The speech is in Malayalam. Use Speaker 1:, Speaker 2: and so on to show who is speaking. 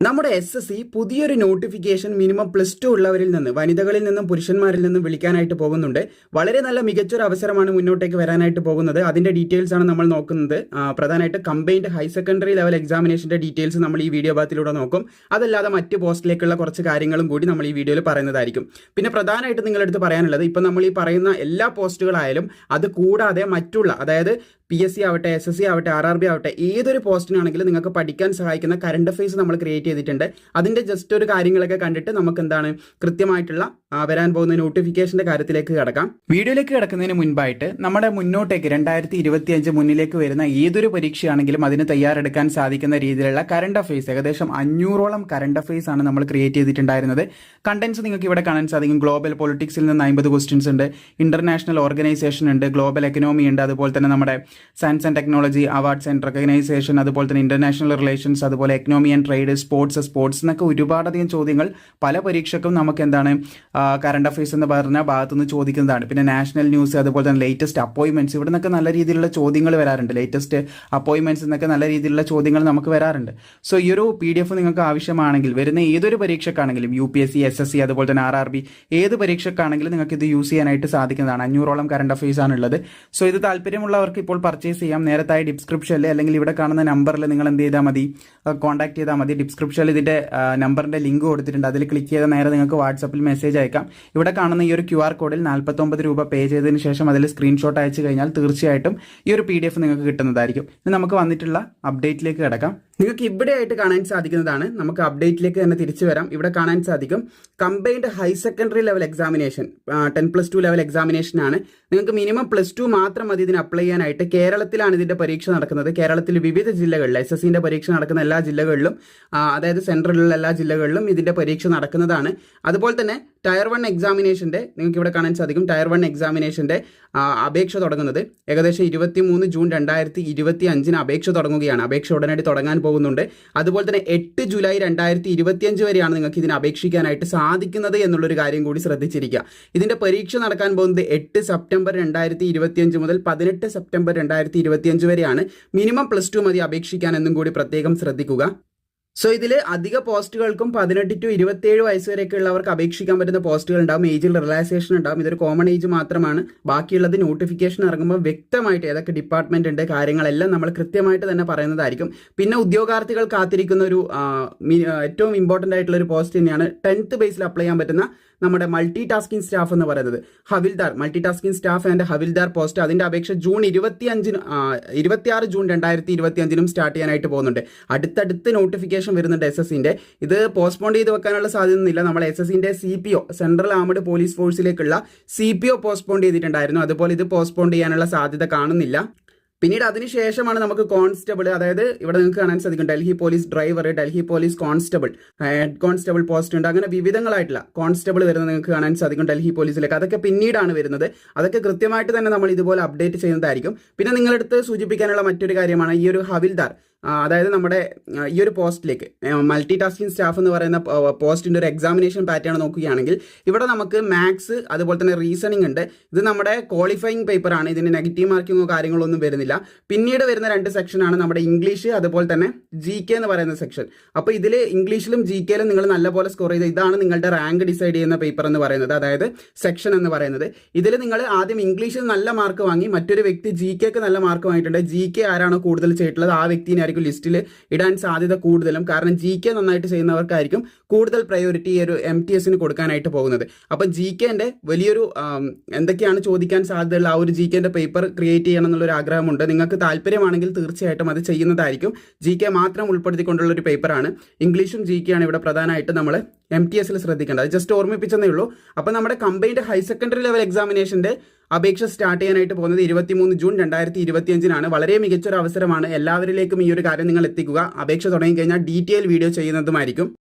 Speaker 1: നമ്മുടെ എസ് എസ് സി പുതിയൊരു നോട്ടിഫിക്കേഷൻ മിനിമം പ്ലസ് ടു ഉള്ളവരിൽ നിന്ന് വനിതകളിൽ നിന്നും പുരുഷന്മാരിൽ നിന്നും വിളിക്കാനായിട്ട് പോകുന്നുണ്ട്. വളരെ നല്ല മികച്ചൊരു അവസരമാണ് മുന്നോട്ടേക്ക് വരാനായിട്ട് പോകുന്നത്. അതിന്റെ ഡീറ്റെയിൽസ് ആണ് നമ്മൾ നോക്കുന്നത്. പ്രധാനമായിട്ട് കമ്പൈൻഡ് ഹയർ സെക്കൻഡറി ലെവൽ എക്സാമിനേഷന്റെ ഡീറ്റെയിൽസ് നമ്മൾ ഈ വീഡിയോ ഭാഗത്തിലൂടെ നോക്കും. അതല്ലാതെ മറ്റ് പോസ്റ്റിലേക്കുള്ള കുറച്ച് കാര്യങ്ങളും കൂടി നമ്മൾ ഈ വീഡിയോയിൽ പറയുന്നതായിരിക്കും. പിന്നെ പ്രധാനമായിട്ട് നിങ്ങളെടുത്ത് പറയാനുള്ളത് ഇപ്പം നമ്മൾ ഈ പറയുന്ന എല്ലാ പോസ്റ്റുകളായാലും അത് കൂടാതെ മറ്റുള്ള അതായത് പി എസ് സി ആവട്ടെ എസ് എസ് സി ആവട്ടെ ആർ ആർ ബി ആവട്ടെ ഏതൊരു പോസ്റ്റിനാണെങ്കിലും നിങ്ങൾക്ക് പഠിക്കാൻ സഹായിക്കുന്ന കറണ്ട് അഫയേഴ്സ് നമ്മൾ ക്രിയേറ്റ് ചെയ്തിട്ടുണ്ട്. അതിന്റെ ജസ്റ്റ് ഒരു കാര്യങ്ങളൊക്കെ കണ്ടിട്ട് നമുക്ക് എന്താണ് കൃത്യമായിട്ടുള്ള വരാൻ പോകുന്ന നോട്ടിഫിക്കേഷന്റെ കാര്യത്തിലേക്ക് കടക്കാം. വീഡിയോയിലേക്ക് കിടക്കുന്നതിന് മുൻപായിട്ട് നമ്മുടെ മുന്നോട്ടേക്ക് രണ്ടായിരത്തി ഇരുപത്തി അഞ്ച് മുന്നിലേക്ക് വരുന്ന ഏതൊരു പരീക്ഷയാണെങ്കിലും അതിന് തയ്യാറെടുക്കാൻ സാധിക്കുന്ന രീതിയിലുള്ള കറണ്ട് അഫയേഴ്സ് ഏകദേശം അഞ്ഞൂറോളം കറണ്ട് അഫയേഴ്സ് ആണ് നമ്മൾ ക്രിയേറ്റ് ചെയ്തിട്ടുണ്ടായിരുന്നത്. കണ്ടന്റ്സ് നിങ്ങൾക്ക് ഇവിടെ കാണാൻ സാധിക്കും. ഗ്ലോബൽ പൊളിറ്റിക്സിൽ നിന്ന് അമ്പത് ക്വസ്റ്റ്യൻസ് ഉണ്ട്. ഇന്റർനാഷണൽ ഓർഗനൈസേഷൻ ഉണ്ട്. ഗ്ലോബൽ എക്കണോമി ഉണ്ട്. അതുപോലെ തന്നെ നമ്മുടെ science and technology awards and recognition അതുപോലെ തന്നെ ഇന്റർനാഷണൽ റിലേഷൻസ് അതുപോലെ economy and trade sports sports എന്നൊക്കെ ഒരുപാടധികം ചോദ്യങ്ങൾ പല പരീക്ഷക്കും നമുക്ക് എന്താണ് കറണ്ട് അഫയേഴ്സ് എന്ന് പറഞ്ഞ ഭാഗത്തുനിന്ന് ചോദിക്കുന്നതാണ്. പിന്നെ നാഷണൽ ന്യൂസ് അതുപോലെ തന്നെ ലേറ്റസ്റ്റ് അപ്പോയിൻമെന്റ്സ് ഇവിടെ നിന്നൊക്കെ നല്ല രീതിയിലുള്ള ചോദ്യങ്ങൾ വരാറുണ്ട്. ലേറ്റസ്റ്റ് അപ്പോയിൻമെന്റ്സ് എന്നൊക്കെ നല്ല രീതിയിലുള്ള ചോദ്യങ്ങൾ നമുക്ക് വരാറുണ്ട്. സോ ഈ ഒരു പി ഡി എഫ് നിങ്ങൾക്ക് ആവശ്യമാണെങ്കിൽ വരുന്ന ഏതൊരു പരീക്ഷക്കാണെങ്കിലും U P S C S S C അതുപോലെ തന്നെ ആർ ആർ ബി ഏത് പരീക്ഷക്കാണെങ്കിലും നിങ്ങൾക്ക് ഇത് യൂസ് ചെയ്യാനായിട്ട് സാധിക്കുന്നതാണ്. അഞ്ഞൂറോളം കറണ്ട് അഫയേഴ്സ് ആണുള്ളത്. സോ ഇത് താല്പര്യമുള്ളവർക്ക് ഇപ്പോൾ പർച്ചേസ് ചെയ്യാം. നേരത്തായി ഡിസ്ക്രിപ്ഷനിൽ അല്ലെങ്കിൽ ഇവിടെ കാണുന്ന നമ്പറിൽ നിങ്ങൾ എന്ത് ചെയ്താൽ മതി? കോൺടാക്ട് ചെയ്താൽ മതി. ഡിസ്ക്രിപ്ഷനിൽ ഇതിന്റെ നമ്പറിന്റെ ലിങ്ക് കൊടുത്തിട്ടുണ്ട്. അതിൽ ക്ലിക്ക് ചെയ്താൽ നേരെ നിങ്ങൾക്ക് വാട്സപ്പിൽ മെസ്സേജ് അയക്കാം ഇവിടെ കാണുന്ന ഈ ഒരു ക്യു ആർ കോഡിൽ നാൽപ്പത്തൊമ്പത് രൂപ പേ ചെയ്തതിന് ശേഷം അതിൽ സ്ക്രീൻഷോട്ട് അയച്ചു കഴിഞ്ഞാൽ തീർച്ചയായിട്ടും ഈ ഒരു പി നിങ്ങൾക്ക് കിട്ടുന്നതായിരിക്കും. ഇനി നമുക്ക് വന്നിട്ടുള്ള അപ്ഡേറ്റിലേക്ക് കിടക്കാം. നിങ്ങൾക്ക് ഇവിടെ ആയിട്ട് കാണാൻ സാധിക്കുന്നതാണ്. നമുക്ക് അപ്ഡേറ്റിലേക്ക് തന്നെ തിരിച്ചു വരാം. ഇവിടെ കാണാൻ സാധിക്കും. Combined high secondary level examination ten plus two level examination ആണ്. നിങ്ങൾക്ക് മിനിമം പ്ലസ് ടു മാത്രം മതി ഇതിന് അപ്ലൈ ചെയ്യാനായിട്ട്. കേരളത്തിലാണ് ഇതിന്റെ പരീക്ഷ നടക്കുന്നത്. കേരളത്തിൽ വിവിധ ജില്ലകളിൽ എസ് എസ് സിന്റെ പരീക്ഷ നടക്കുന്ന എല്ലാ ജില്ലകളിലും അതായത് സെൻട്രലിലുള്ള എല്ലാ ജില്ലകളിലും ഇതിന്റെ പരീക്ഷ നടക്കുന്നതാണ്. അതുപോലെ തന്നെ ടയർ വൺ എക്സാമിനേഷന്റെ നിങ്ങൾക്ക് ഇവിടെ കാണാൻ സാധിക്കും. ടയർ വൺ എക്സാമിനേഷന്റെ അപേക്ഷ തുടങ്ങുന്നത് ഏകദേശം ഇരുപത്തി മൂന്ന് ജൂൺ രണ്ടായിരത്തി ഇരുപത്തി അഞ്ചിന് അപേക്ഷ തുടങ്ങുകയാണ്. അപേക്ഷ ഉടനടി തുടങ്ങാൻ പോകുന്നുണ്ട്. അതുപോലെ തന്നെ എട്ട് ജൂലൈ രണ്ടായിരത്തി ഇരുപത്തിയഞ്ച് വരെയാണ് നിങ്ങൾക്ക് ഇതിന് അപേക്ഷിക്കാനായിട്ട് സാധിക്കുന്നത് എന്നുള്ളൊരു കാര്യം കൂടി ശ്രദ്ധിച്ചിരിക്കുക. ഇതിന്റെ പരീക്ഷ നടക്കാൻ പോകുന്നത് എട്ട് സെപ്റ്റംബർ രണ്ടായിരത്തി ഇരുപത്തിയഞ്ച് മുതൽ പതിനെട്ട് സെപ്റ്റംബർ രണ്ടായിരത്തി ഇരുപത്തിയഞ്ച് വരെയാണ്. മിനിമം പ്ലസ് ടു മതി അപേക്ഷിക്കാൻ എന്നും കൂടി പ്രത്യേകം ശ്രദ്ധിക്കുക. സോ ഇതിൽ അധിക പോസ്റ്റുകൾക്കും പതിനെട്ട് ടു ഇരുപത്തിയേഴ് വയസ്സ് വരെയൊക്കെ ഉള്ളവർക്ക് അപേക്ഷിക്കാൻ പറ്റുന്ന പോസ്റ്റുകൾ ഉണ്ടാവും ഏജിൽ റിലാക്സേഷൻ ഉണ്ടാവും. ഇതൊരു കോമൺ ഏജ് മാത്രമാണ്. ബാക്കിയുള്ളത് നോട്ടിഫിക്കേഷൻ ഇറങ്ങുമ്പോൾ വ്യക്തമായിട്ട് ഏതൊക്കെ ഡിപ്പാർട്ട്മെന്റ് ഉണ്ട് കാര്യങ്ങളെല്ലാം നമ്മൾ കൃത്യമായിട്ട് തന്നെ പറയുന്നതായിരിക്കും. പിന്നെ ഉദ്യോഗാർത്ഥികൾ കാത്തിരിക്കുന്ന ഒരു ഏറ്റവും ഇമ്പോർട്ടന്റ് ആയിട്ടുള്ള ഒരു പോസ്റ്റ് തന്നെയാണ്. ടെൻത്ത് ബേസിൽ അപ്ലൈ ചെയ്യാൻ പറ്റുന്ന നമ്മുടെ മൾട്ടി ടാസ്കിംഗ് സ്റ്റാഫ് എന്ന് പറയുന്നത്. Havildar multi tasking staff and havildar post അതിന്റെ അപേക്ഷ ജൂൺ ഇരുപത്തി അഞ്ചിന് ഇരുപത്തിയാറ് ജൂൺ രണ്ടായിരത്തി ഇരുപത്തി അഞ്ചിനും സ്റ്റാർട്ട് ചെയ്യാനായിട്ട് പോകുന്നുണ്ട്. അടുത്തടുത്ത് നോട്ടിഫിക്കേഷൻ വരുന്നുണ്ട് എസ് എസിന്റെ ഇത് പോസ്റ്റ്പോൺ ചെയ്ത് വെക്കാനുള്ള സാധ്യതയൊന്നുമില്ല. നമ്മൾ എസ് എസിന്റെ C P O central armed police ഫോഴ്സിലേക്കുള്ള C P O postpone ചെയ്തിട്ടുണ്ടായിരുന്നു. അതുപോലെ ഇത് പോസ്റ്റ്പോൺ ചെയ്യാനുള്ള സാധ്യത കാണുന്നില്ല. പിന്നീട് അതിനുശേഷമാണ് നമുക്ക് കോൺസ്റ്റബിൾ അതായത് ഇവിടെ നിങ്ങൾക്ക് കാണാൻ സാധിക്കും Delhi police driver Delhi police constable head constable post ഉണ്ട്. അങ്ങനെ വിവിധങ്ങളായിട്ടുള്ള കോൺസ്റ്റബിൾ വരുന്നത് നിങ്ങൾക്ക് കാണാൻ സാധിക്കും ഡൽഹി പോലീസിലേക്ക്. അതൊക്കെ പിന്നീടാണ് വരുന്നത്. അതൊക്കെ കൃത്യമായിട്ട് തന്നെ നമ്മൾ ഇതുപോലെ അപ്ഡേറ്റ് ചെയ്യുന്നതായിരിക്കും. പിന്നെ നിങ്ങളടുത്ത് സൂചിപ്പിക്കാനുള്ള മറ്റൊരു കാര്യമാണ് ഈ ഒരു ഹവിൽദാർ. അതായത് നമ്മുടെ ഈ ഒരു പോസ്റ്റിലേക്ക് മൾട്ടി ടാസ്കിംഗ് സ്റ്റാഫ് എന്ന് പറയുന്ന പോസ്റ്റിന്റെ ഒരു എക്സാമിനേഷൻ പാറ്റേൺ നോക്കുകയാണെങ്കിൽ ഇവിടെ നമുക്ക് മാത്സ് അതുപോലെ തന്നെ റീസണിംഗ് ഉണ്ട്. ഇത് നമ്മുടെ ക്വാളിഫയിങ് പേപ്പറാണ് ഇതിന് നെഗറ്റീവ് മാർക്കിങ്ങോ കാര്യങ്ങളൊന്നും വരുന്നില്ല. പിന്നീട് വരുന്ന രണ്ട് സെക്ഷനാണ് നമ്മുടെ ഇംഗ്ലീഷ് അതുപോലെ തന്നെ ജി കെ എന്ന് പറയുന്ന സെക്ഷൻ അപ്പോൾ ഇതിൽ ഇംഗ്ലീഷിലും ജി കെയിലും നിങ്ങൾ നല്ലപോലെ സ്കോർ ചെയ്ത് ഇതാണ് നിങ്ങളുടെ റാങ്ക് ഡിസൈഡ് ചെയ്യുന്ന പേപ്പർ എന്ന് പറയുന്നത്. അതായത് സെക്ഷൻ എന്ന് പറയുന്നത്. ഇതിൽ നിങ്ങൾ ആദ്യം ഇംഗ്ലീഷിൽ നല്ല മാർക്ക് വാങ്ങി മറ്റൊരു വ്യക്തി ജി കെക്ക് നല്ല മാർക്ക് വാങ്ങിയിട്ടുണ്ട്. ജി കെ ആരാണോ കൂടുതൽ ചെയ്തിട്ടുള്ളത് ആ വ്യക്തിനെ ആയിരിക്കും ലിസ്റ്റിൽ ഇടാൻ സാധ്യത കൂടുതലും. കാരണം ജി കെ നന്നായിട്ട് ചെയ്യുന്നവർക്കായിരിക്കും കൂടുതൽ പ്രയോറിറ്റി ഈ ഒരു എം ടി എസിന് കൊടുക്കാനായിട്ട് പോകുന്നത്. അപ്പം ജി കെന്റെ വലിയൊരു എന്തൊക്കെയാണ് ചോദിക്കാൻ സാധ്യതയുള്ള ആ ഒരു ജി കെന്റെ പേപ്പർ ക്രിയേറ്റ് ചെയ്യണം എന്നുള്ളൊരു ആഗ്രഹമുണ്ട്. നിങ്ങൾക്ക് താല്പര്യമാണെങ്കിൽ തീർച്ചയായിട്ടും അത് ചെയ്യുന്നതായിരിക്കും. ജി കെ മാത്രം ഉൾപ്പെടുത്തിക്കൊണ്ടുള്ള ഒരു പേപ്പറാണ് ഇംഗ്ലീഷും ജി കെ ആണ് ഇവിടെ പ്രധാനമായിട്ട് നമ്മൾ എം ടി എസിൽ ശ്രദ്ധിക്കേണ്ടത്. ജസ്റ്റ് ഓർമ്മിപ്പിച്ചതേ ഉള്ളൂ. അപ്പോൾ നമ്മുടെ കമ്പൈൻഡ് ഹയർ സെക്കൻഡറി ലെവൽ എക്സാമിനേഷന്റെ അപേക്ഷ സ്റ്റാർട്ട് ചെയ്യാനായിട്ട് പോകുന്നത് ഇരുപത്തിമൂന്ന് ജൂൺ രണ്ടായിരത്തി ഇരുപത്തിയഞ്ചിനാണ് വളരെ മികച്ചൊരു അവസരമാണ് എല്ലാവരിലേക്കും ഈ ഒരു കാര്യം നിങ്ങൾ എത്തിക്കുക. അപേക്ഷ തുടങ്ങിക്കഴിഞ്ഞാൽ ഡീറ്റെയിൽ വീഡിയോ ചെയ്യുന്നതുമായിരിക്കും.